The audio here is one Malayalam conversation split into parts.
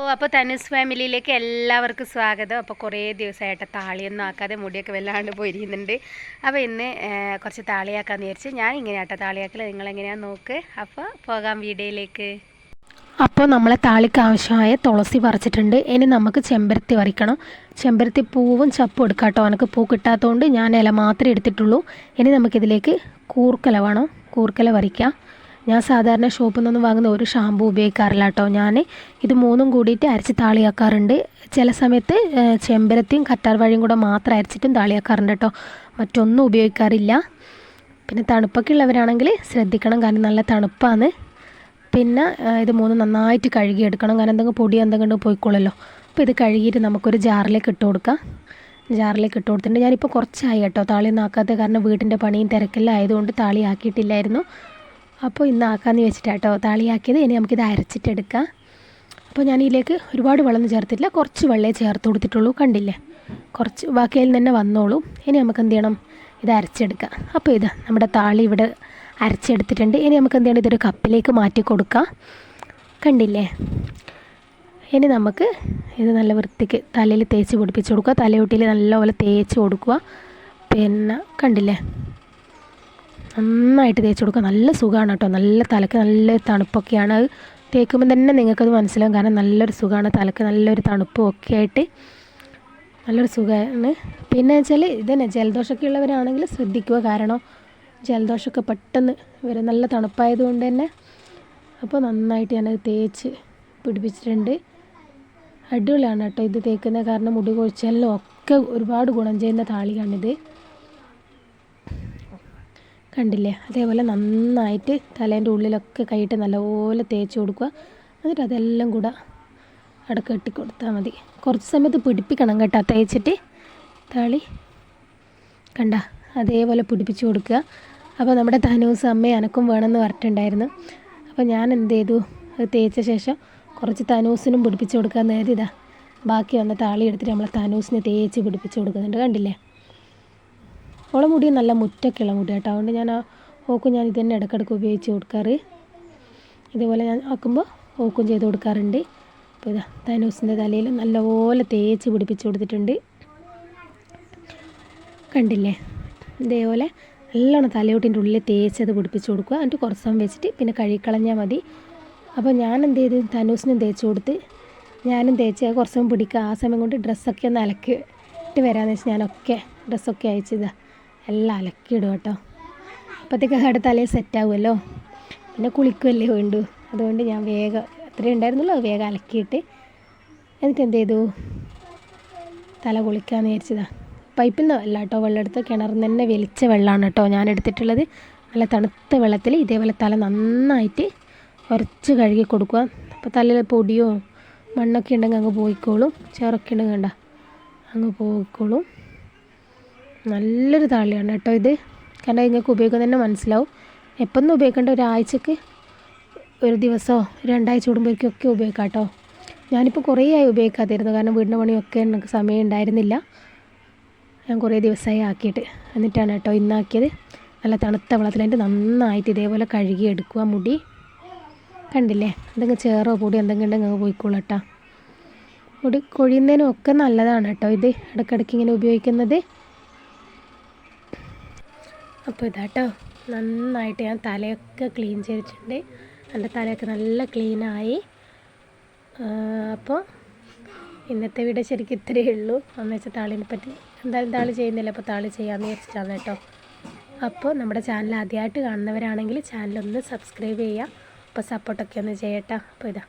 ഓ അപ്പോൾ തനുസ് ഫാമിലിയിലേക്ക് എല്ലാവർക്കും സ്വാഗതം. അപ്പോൾ കുറേ ദിവസമായിട്ട് താളിയൊന്നും ആക്കാതെ മുടിയൊക്കെ വല്ലാണ്ട് പോയിരിക്കുന്നുണ്ട്. അപ്പോൾ ഇന്ന് കുറച്ച് താളിയാക്കാന്ന് വിചാരിച്ച് ഞാൻ ഇങ്ങനെയാട്ടോ താളിയാക്കൽ നിങ്ങളെങ്ങനെയാണ് നോക്ക്. അപ്പോൾ പോകാം വീഡിയോയിലേക്ക്. അപ്പോൾ നമ്മളെ താളിക്ക് ആവശ്യമായ തുളസി പറിച്ചിട്ടുണ്ട്. ഇനി നമുക്ക് ചെമ്പരത്തി പറിക്കണം. ചെമ്പരത്തി പൂവും ചപ്പും എടുക്കാം കേട്ടോ എനിക്ക് പൂ കിട്ടാത്തതുകൊണ്ട് ഞാൻ ഇല മാത്രമേ എടുത്തിട്ടുള്ളൂ. ഇനി നമുക്കിതിലേക്ക് കൂർക്കല വേണം. കൂർക്കല പറിക്കാം. ഞാൻ സാധാരണ ഷോപ്പിൽ നിന്നൊന്നും വാങ്ങുന്ന ഒരു ഷാമ്പു ഉപയോഗിക്കാറില്ല കേട്ടോ ഞാൻ ഇത് മൂന്നും കൂടിയിട്ട് അരച്ച് താളിയാക്കാറുണ്ട്. ചില സമയത്ത് ചെമ്പരത്തിയും കറ്റാർ വഴിയും കൂടെ മാത്രം അരച്ചിട്ടും താളിയാക്കാറുണ്ട് കേട്ടോ മറ്റൊന്നും ഉപയോഗിക്കാറില്ല. പിന്നെ തണുപ്പൊക്കെ ഉള്ളവരാണെങ്കിൽ ശ്രദ്ധിക്കണം. കാരണം നല്ല തണുപ്പാണ്. പിന്നെ ഇത് മൂന്ന് നന്നായിട്ട് കഴുകിയെടുക്കണം. കാരണം എന്തെങ്കിലും പൊടി എന്തെങ്കിലും പോയിക്കോളല്ലോ അപ്പോൾ ഇത് കഴുകിയിട്ട് നമുക്കൊരു ജാറിലേക്ക് ഇട്ട് കൊടുക്കാം. ജാറിലേക്ക് ഇട്ട് കൊടുത്തിട്ടുണ്ട് ഞാനിപ്പോൾ കുറച്ചായി കേട്ടോ. താളി ആക്കാത്ത കാരണം വീട്ടിന്റെ പണിയും തിരക്കെല്ലാം ആയതുകൊണ്ട് താളി ആക്കിയിട്ടില്ലായിരുന്നു. അപ്പോൾ ഇന്ന് ആക്കാമെന്ന് വെച്ചിട്ടാട്ടോ താളിയാക്കിയത്. ഇനി നമുക്കിത് അരച്ചിട്ടെടുക്കാം. അപ്പോൾ ഞാൻ ഇതിലേക്ക് ഒരുപാട് വെള്ളം ചേർത്തിട്ടില്ല. കുറച്ച് വെള്ളമേ ചേർത്ത് കൊടുത്തിട്ടുള്ളൂ. കണ്ടില്ലേ? കുറച്ച് ബാക്കിയിൽ തന്നെ വന്നോളൂ. ഇനി നമുക്ക് എന്ത് ചെയ്യണം? ഇത് അരച്ചെടുക്കാം. അപ്പോൾ ഇത് നമ്മുടെ താളി ഇവിടെ അരച്ചെടുത്തിട്ടുണ്ട്. ഇനി നമുക്ക് എന്ത് ചെയ്യണം? ഇതൊരു കപ്പിലേക്ക് മാറ്റി കൊടുക്കാം. കണ്ടില്ലേ? ഇനി നമുക്ക് ഇത് നല്ല വൃത്തിക്ക് തലയിൽ തേച്ച് പിടിപ്പിച്ച് കൊടുക്കുക. തലയൊട്ടിയിൽ നല്ലപോലെ തേച്ച് കൊടുക്കുക. പിന്നെ കണ്ടില്ലേ? നന്നായിട്ട് തേച്ച് കൊടുക്കുക. നല്ല സുഖമാണ് കേട്ടോ. നല്ല തലക്ക് നല്ല തണുപ്പൊക്കെയാണ്. അത് തേക്കുമ്പോൾ തന്നെ നിങ്ങൾക്കത് മനസ്സിലാവും. കാരണം നല്ലൊരു സുഖമാണ് തലക്ക് നല്ലൊരു തണുപ്പും ഒക്കെ ആയിട്ട് നല്ലൊരു സുഖമാണ് പിന്നെ വെച്ചാൽ ഇതന്നെ ജലദോഷമൊക്കെ ഉള്ളവരാണെങ്കിൽ ശ്രദ്ധിക്കുക. കാരണം ജലദോഷമൊക്കെ പെട്ടെന്ന് വരും. നല്ല തണുപ്പായതുകൊണ്ട് തന്നെ. അപ്പോൾ നന്നായിട്ട് ഞാനത് തേച്ച് പിടിപ്പിച്ചിട്ടുണ്ട്. അടിപൊളിയാണ് കേട്ടോ ഇത് തേക്കുന്നത്. കാരണം മുടി കൊഴിച്ചാലും ഒക്കെ ഒരുപാട് ഗുണം ചെയ്യുന്ന താളിയാണിത്. കണ്ടില്ലേ? അതേപോലെ നന്നായിട്ട് തലേന്റെ ഉള്ളിലൊക്കെ കൈയിട്ട് നല്ലപോലെ തേച്ച് കൊടുക്കുക. എന്നിട്ട് അതെല്ലാം കൂടെ അവിടെ കെട്ടി കൊടുത്താൽ മതി. കുറച്ച് സമയത്ത് പിടിപ്പിക്കണം കേട്ടോ. തേച്ചിട്ട് താളി. കണ്ട? അതേപോലെ പിടിപ്പിച്ച് കൊടുക്കുക. അപ്പോൾ നമ്മുടെ തനൂസ് അമ്മയും അനക്കും വേണമെന്ന് പറഞ്ഞിട്ടുണ്ടായിരുന്നു. അപ്പോൾ ഞാൻ എന്ത് ചെയ്തു? അത് തേച്ച ശേഷം കുറച്ച് തനൂസിനും പിടിപ്പിച്ച് കൊടുക്കാൻ നേരം ബാക്കി വന്ന താളി എടുത്തിട്ട് നമ്മളെ തനൂസിന് തേച്ച് പിടിപ്പിച്ച് കൊടുക്കുന്നുണ്ട്. കണ്ടില്ലേ? ഓളെ മുടി നല്ല മുറ്റൊക്കെയുള്ള മുടി കേട്ടോ അതുകൊണ്ട് ഞാൻ ഓക്കും ഞാൻ ഇത് തന്നെ ഇടയ്ക്കിടയ്ക്ക് ഉപയോഗിച്ച് കൊടുക്കാറ്. ഇതുപോലെ ഞാൻ ആക്കുമ്പോൾ ഓക്കും ചെയ്ത് കൊടുക്കാറുണ്ട്. അപ്പോൾ ഇതാ തനൂസിന്റെ തലയിൽ നല്ലപോലെ തേച്ച് പിടിപ്പിച്ച് കൊടുത്തിട്ടുണ്ട്. കണ്ടില്ലേ? ഇതേപോലെ നല്ലോണം തലയോട്ടിന്റെ ഉള്ളിൽ തേച്ചത് പിടിപ്പിച്ച് കൊടുക്കുക. എന്നിട്ട് കുറച്ച് സമയം വെച്ചിട്ട് പിന്നെ കഴുകിക്കളഞ്ഞാൽ മതി. അപ്പോൾ ഞാൻ എന്ത് ചെയ്ത്? തനൂസിനും തേച്ച് കൊടുത്ത് ഞാനും തേച്ച് കുറച്ച് സമയം പിടിക്കുക. ആ സമയം കൊണ്ട് ഡ്രസ്സൊക്കെ ഒന്ന് അലക്കിട്ട് വരാമെന്ന് വെച്ചാൽ ഞാനൊക്കെ ഡ്രസ്സൊക്കെ അയച്ചതാ എല്ലാം അലക്കിയിടും കേട്ടോ. അപ്പോഴത്തേക്ക് അവിടെ തലേ സെറ്റാവുമല്ലോ പിന്നെ കുളിക്കുമല്ലേ വേണ്ടു. അതുകൊണ്ട് ഞാൻ വേഗം അത്രയും ഉണ്ടായിരുന്നല്ലോ വേഗം അലക്കിയിട്ട് എന്നിട്ട് എന്ത് ചെയ്തു? തല കുളിക്കാമെന്ന് വിചാരിച്ചതാ. പൈപ്പിൽ നിന്ന് അല്ല കേട്ടോ വെള്ളം എടുത്ത് കിണറിൽ നിന്ന് തന്നെ വലിച്ച വെള്ളമാണ് കേട്ടോ ഞാൻ എടുത്തിട്ടുള്ളത്. നല്ല തണുത്ത വെള്ളത്തിൽ ഇതേപോലെ തല നന്നായിട്ട് ഉരച്ച് കഴുകി കൊടുക്കുക. അപ്പോൾ തലയിൽ പൊടിയോ മണ്ണൊക്കെ ഉണ്ടെങ്കിൽ അങ്ങ് പോയിക്കോളും. ചേറൊക്കെ ഉണ്ടെങ്കിൽ വേണ്ട അങ്ങ് പോയിക്കോളും. നല്ലൊരു താളിയാണ് കേട്ടോ ഇത്. കാരണം നിങ്ങൾക്ക് ഉപയോഗിക്കാൻ തന്നെ മനസ്സിലാവും. എപ്പൊന്നും ഉപയോഗിക്കേണ്ട? ഒരാഴ്ചക്ക് ഒരു ദിവസമോ രണ്ടാഴ്ച കൂടുമ്പോഴേക്കൊക്കെ ഉപയോഗിക്കാം കേട്ടോ. ഞാനിപ്പോൾ കുറേ ആയി ഉപയോഗിക്കാതിരുന്നു. കാരണം വീടിന്റെ പണിയൊക്കെ എനിക്ക് സമയം ഉണ്ടായിരുന്നില്ല. ഞാൻ കുറേ ദിവസമായി ആക്കിയിട്ട്. എന്നിട്ടാണ് കേട്ടോ ഇന്നാക്കിയത്. നല്ല തണുത്ത വെള്ളത്തിൽ അതിന്റെ നന്നായിട്ട് ഇതേപോലെ കഴുകി എടുക്കുക മുടി. കണ്ടില്ലേ? എന്തെങ്കിലും ചേറോ പൊടി എന്തെങ്കിലും ഉണ്ടെങ്കിൽ പോയിക്കോളൂ കേട്ടോ. മുടി കൊഴിയുന്നതിനും ഒക്കെ നല്ലതാണ് കേട്ടോ ഇത്. ഇടയ്ക്കിടയ്ക്ക് ഇങ്ങനെ ഉപയോഗിക്കുന്നത്. അപ്പോൾ ഇതാട്ടോ നന്നായിട്ട് ഞാൻ തലയൊക്കെ ക്ലീൻ ചെയ്തിട്ടുണ്ട്. എന്റെ തലയൊക്കെ നല്ല ക്ലീനായി അപ്പോൾ ഇന്നത്തെ വീഡിയോ ശരിക്കും ഇത്രയേ ഉള്ളൂ. എന്ന് വെച്ചാൽ താളിനെ പറ്റി എന്തായാലും താളി ചെയ്യുന്നില്ല അപ്പോൾ താളി ചെയ്യാമെന്ന് വിചാരിച്ചിട്ടാണ് കേട്ടോ. അപ്പോൾ നമ്മുടെ ചാനൽ ആദ്യമായിട്ട് കാണുന്നവരാണെങ്കിൽ ചാനലൊന്ന് സബ്സ്ക്രൈബ് ചെയ്യുക അപ്പോൾ സപ്പോർട്ടൊക്കെ ഒന്ന് ചെയ്യട്ടോ. അപ്പോൾ ഇതാ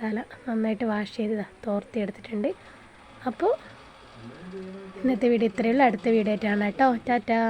തല നന്നായിട്ട് വാഷ് ചെയ്തതാ തോർത്തി എടുത്തിട്ടുണ്ട്. അപ്പോൾ ഇന്നത്തെ വീഡിയോ ഇത്രയേ ഉള്ളൂ. അടുത്ത വീഡിയോ ആയിട്ടാണ് കേട്ടോ. ടാറ്റാ.